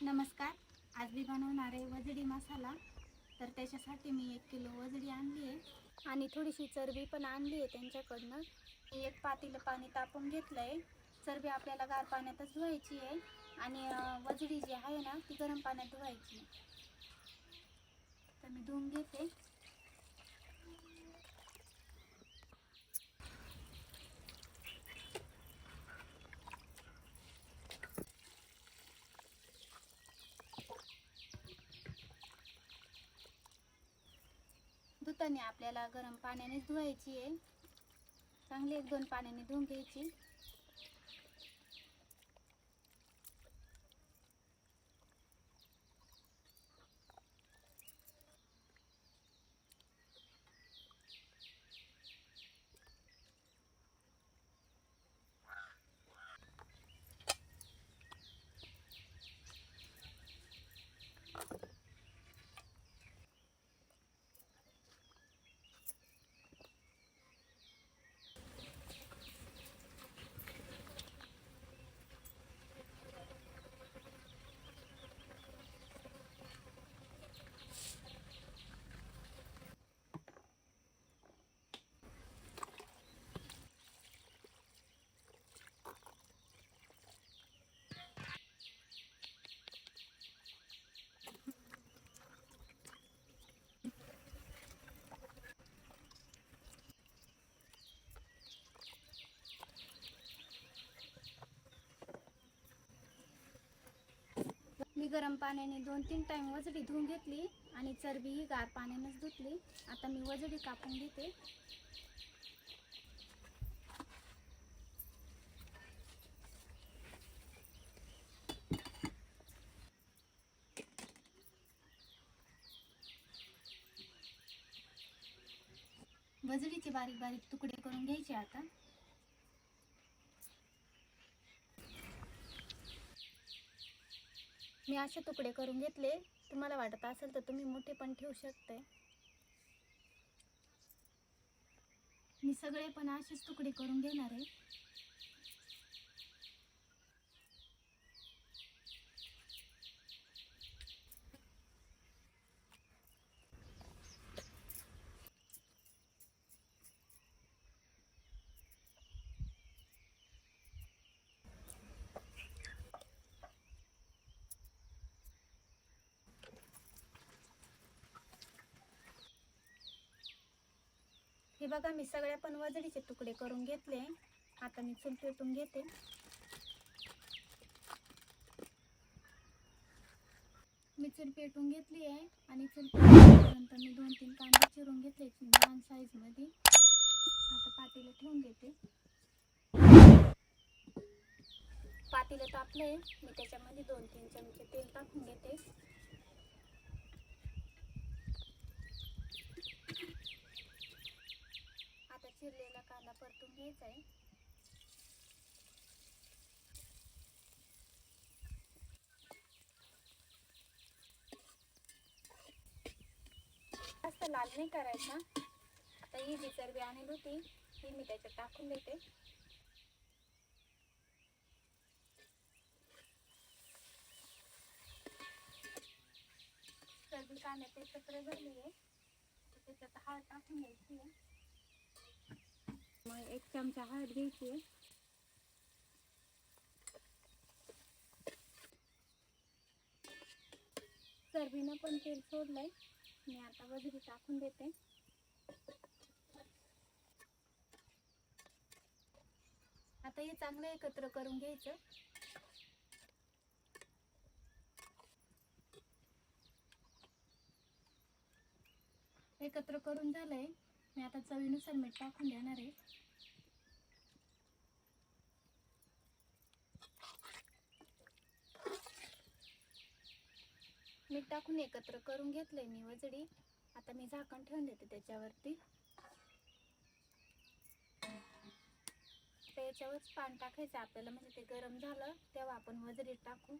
नमस्कार. आज मी बनवणार आहे वजडी मसाला. तर त्याच्यासाठी मी एक किलो वजडी आणली आहे. आणि थोडीशी चरबी पण आणली आहे त्यांच्याकडनं. मी एक पातील पाणी तापून घेतलं आहे चरबी आपल्याला गार पाण्यातच धुवायची आहे. आणि वजडी जी आहे ना ती गरम पाण्यात धुवायची तर मी धुवून घेते. धुताने आपल्याला गरम पाण्यानेच धुवायची आहे. चांगली एक दोन पाण्याने धुवून घ्यायची. गरम पाण्याने दोन तीन टाइम वजडी धुवून घेतली आणि चरबी ही गार पाण्यानेच धुतली. आता मी वजडी कापून घेते. वजडीचे बारीक बारीक तुकडे करून घ्यायचे आता. मी असे तुकडे करून घेतले. तुम्हाला वाटत असेल तर तुम्ही मोठे पण ठेवू शकते. मी सगळे पण असेच तुकडे करून घेणार आहे. बघा मी सगळ्या पण वजडीचे तुकडे करून घेतले. आता मी चूल पेटून घेते. मी चूल पेटून घेतली आहे आणि चूल पेटल्यानंतर मी दोन तीन कांदे चिरून घेतले लहान साईजमध्ये आता पातेलं ठेवून देते. पातेलं तापले मी त्याच्यामध्ये दोन तीन चमचे तेल टाकून घेते आता चिरलेला कांदा परतून घ्यायचा आहे. जास्त लाल नाही करायचा. आता ही जी चरबी आणली होती ही मी त्याच्यात टाकून देते. चरबी कांद्यात एकत्र भरली आहे. तर त्याच्यात हळद टाकून घ्यायची आहे. चमचा हळद घ्यायची आहे चरबीनं पण तेल सोडलंय. मी आता वगैरे टाकून देते. आता हे चांगलं एकत्र करून घ्यायचं. एकत्र करून झालंय. मी आता चवीनुसार मीठ टाकून देणार आहे. मीठ टाकून एकत्र करून घेतलंय मी वजडी. आता मी झाकण ठेवून देते त्याच्यावरती. त्याच्यावरच याच्यावरच पान टाकायचं आपल्याला म्हणजे ते गरम झालं तेव्हा आपण वजडी टाकू.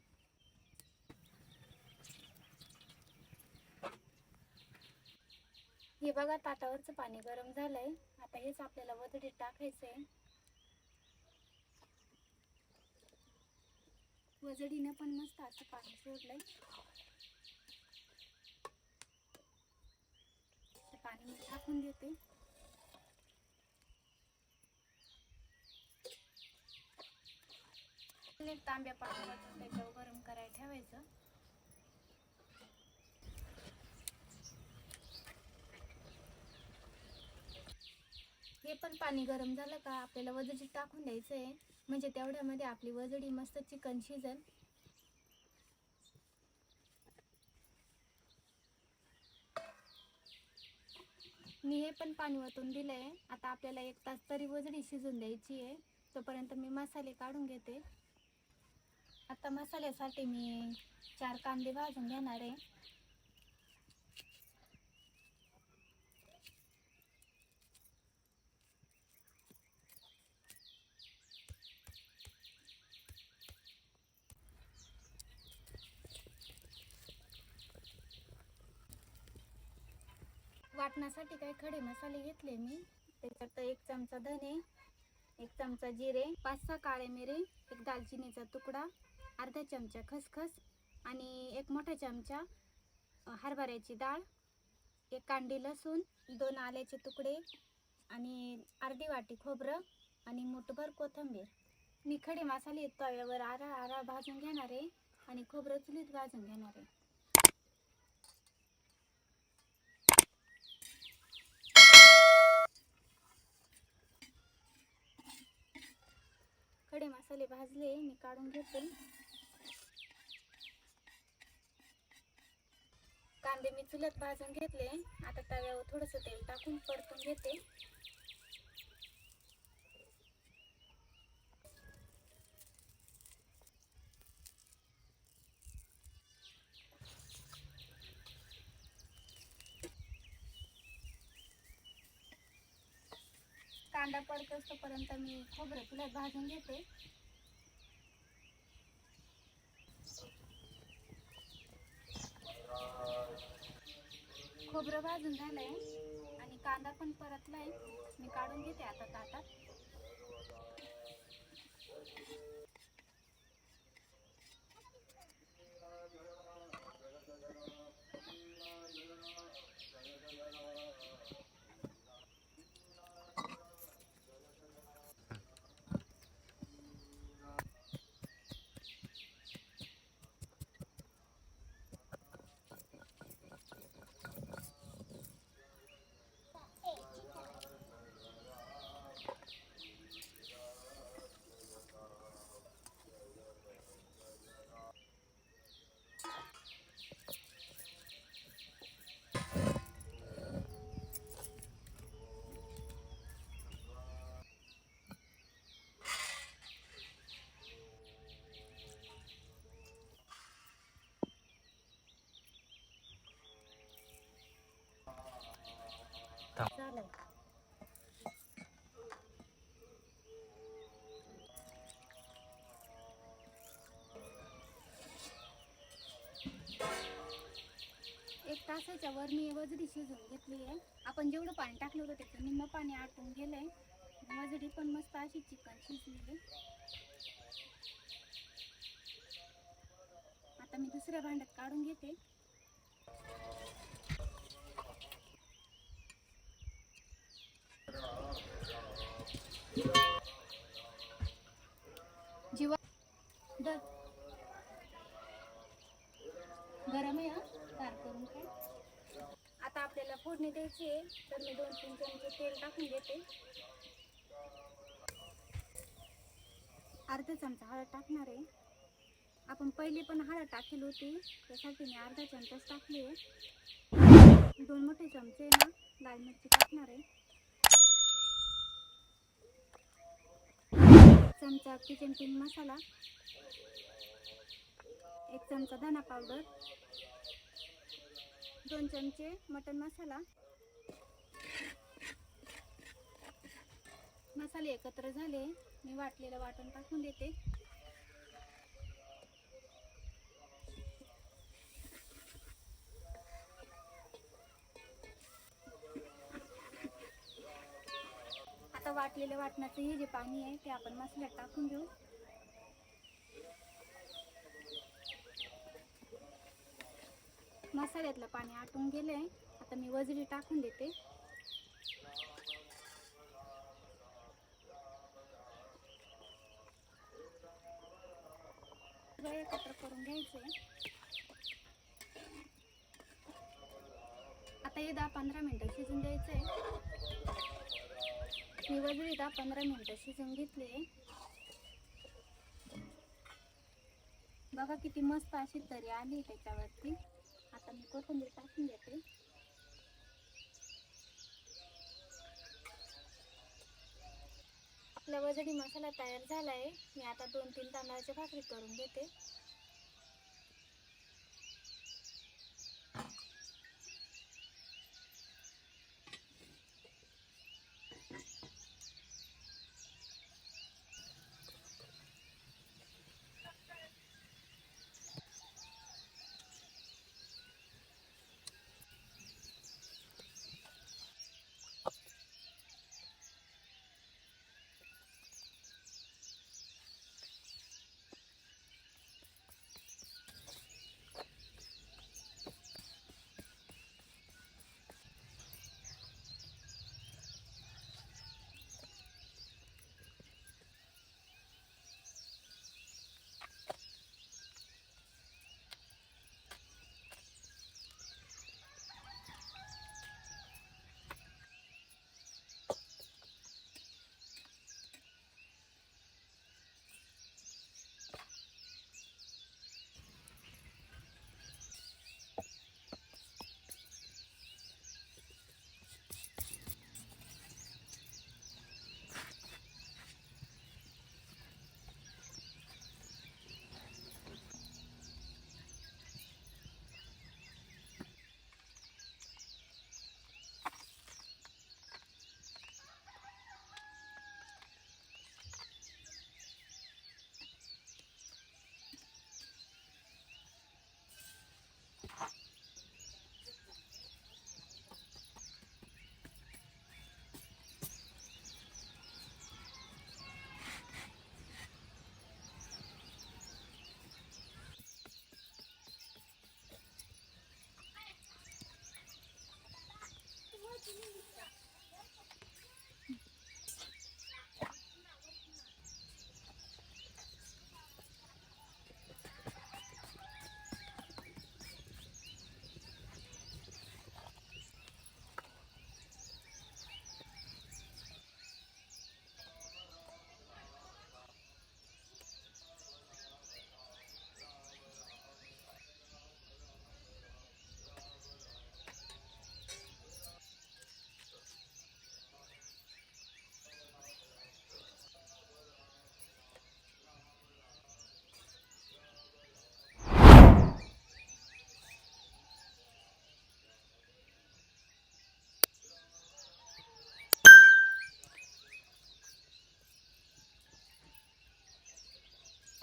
हे बघा ताटावरचं पाणी गरम झालंय. आता हेच आपल्याला वजडीत टाकायचंय. वजडीनं पण मस्त असं पाणी सोडलंय ते पाणी मी टाकून देते. तांब्या पाणी त्याच्यावर गरम करायला ठेवायचं. हे पण पाणी गरम झालं का आपल्याला वजडी टाकून द्यायचं आहे म्हणजे तेवढ्यामध्ये आपली वजडी मस्त चिकन शिजल. मी हे पण पाणी वतून दिलं आहे आता आपल्याला एक तास तरी वजडी शिजून द्यायची आहे. तोपर्यंत मी मसाले काढून घेते. आता मसाल्यासाठी मी चार कांदे भाजून घेणार आहे. वाटण्यासाठी काही खडे मसाले घेतले मी. त्याच्यात एक चमचा धने एक चमचा जिरे पाच सहा काळे मिरे एक दालचिनीचा तुकडा अर्धा चमचा खसखस आणि एक मोठा चमचा हरभऱ्याची डाळ एक कांडी लसूण दोन आल्याचे तुकडे आणि अर्धी वाटी खोबरं आणि मुठभर कोथिंबीर. मी खडे मसाले तव्यावर आरा आरा भाजून घेणार आहे आणि खोबरं चुलीत भाजून घेणार आहे. खडे मसाले भाजले मी काढून घेते. कांदे मी चुलत भाजून घेतले. आता तव्यावर थोडंसं तेल टाकून परतून घेते. कांदा परत असतोपर्यंत मी खोबरं चुलत भाजून घेते. खोबरं भाजून झालंय आणि कांदा पण परतलाय. मी काढून घेते आता ताटात झालं एक वर मी वजडी शिजवून घेतली आहे. आपण जेवढं पाणी टाकलं होतं त्याचं निम्म पाणी आटून गेलंय. वजडी पण मस्त अशी चिकन शिजलेली. आता मी दुसऱ्या भांड्यात काढून घेते. जीवा दर गरम आहे हा? तार करून काय फोडणी द्यायची आहे. तर मी दोन तीन चमचे तेल टाकून देते अर्धा चमचा हळद टाकणार आहे. आपण पहिली पण हळद टाकली होती. त्यासाठी मी अर्धा चमचाच टाकली आहे. दोन मोठे चमचे ना लाल मिरची टाकणार आहे. चमचा किचन किंग मसाला. एक चमचा धना पावडर. दोन चमचे मटन मसाला. मसाले एकत्र झाले. मी वाटलेलं वाटण टाकून देते. आता वाटलेलं वाटणाचं हे जे पाणी आहे ते आपण मसाल्यात टाकून घेऊ. मसाल्यातलं पाणी आटून गेलं आहे आता मी वजरी टाकून देते. एकत्र करून घ्यायचं आता हे दहा पंधरा मिनटं शिजून द्यायचं आहे मी वजरी दहा पंधरा मिनटं शिजून घेतली. बघा किती मस्त अशी तरी आली त्याच्यावरती. आता मी कोथिंबीर टाकून घेते आपला वजडी मसाला तयार झाला आहे मी आता दोन तीन तांदळाची भाकरी करून घेते.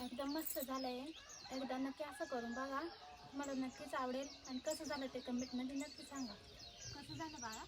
एकदम मस्त झालं आहे एकदा नक्की असं करून बघा. मला नक्कीच आवडेल. आणि कसं झालं ते कमेंटमध्ये नक्की सांगा. कसं झालं बाळा?